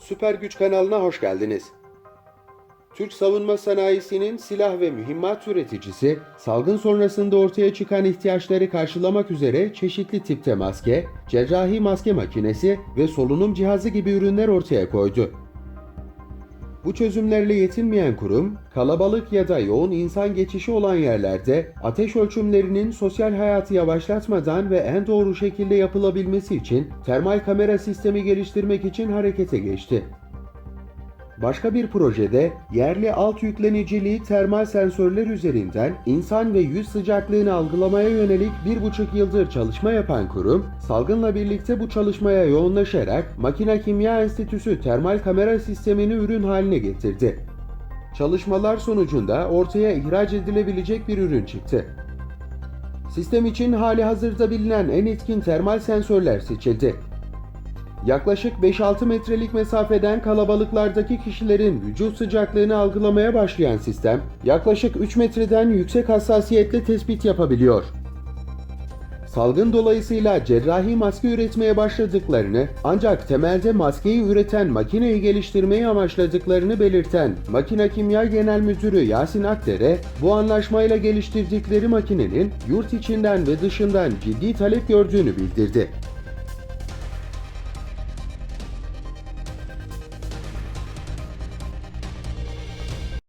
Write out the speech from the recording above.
Süper Güç kanalına hoş geldiniz. Türk savunma sanayisinin silah ve mühimmat üreticisi, salgın sonrasında ortaya çıkan ihtiyaçları karşılamak üzere çeşitli tipte maske, cerrahi maske makinesi ve solunum cihazı gibi ürünler ortaya koydu. Bu çözümlerle yetinmeyen kurum, kalabalık ya da yoğun insan geçişi olan yerlerde ateş ölçümlerinin sosyal hayatı yavaşlatmadan ve en doğru şekilde yapılabilmesi için termal kamera sistemi geliştirmek için harekete geçti. Başka bir projede yerli alt yükleniciliği termal sensörler üzerinden insan ve yüz sıcaklığını algılamaya yönelik bir buçuk yıldır çalışma yapan kurum, salgınla birlikte bu çalışmaya yoğunlaşarak Makina Kimya Enstitüsü termal kamera sistemini ürün haline getirdi. Çalışmalar sonucunda ortaya ihraç edilebilecek bir ürün çıktı. Sistem için hali hazırda bilinen en etkin termal sensörler seçildi. Yaklaşık 5-6 metrelik mesafeden kalabalıklardaki kişilerin vücut sıcaklığını algılamaya başlayan sistem, yaklaşık 3 metreden yüksek hassasiyetle tespit yapabiliyor. Salgın dolayısıyla cerrahi maske üretmeye başladıklarını ancak temelde maskeyi üreten makineyi geliştirmeyi amaçladıklarını belirten Makine Kimya Genel Müdürü Yasin Akdere, bu anlaşmayla geliştirdikleri makinenin yurt içinden ve dışından ciddi talep gördüğünü bildirdi.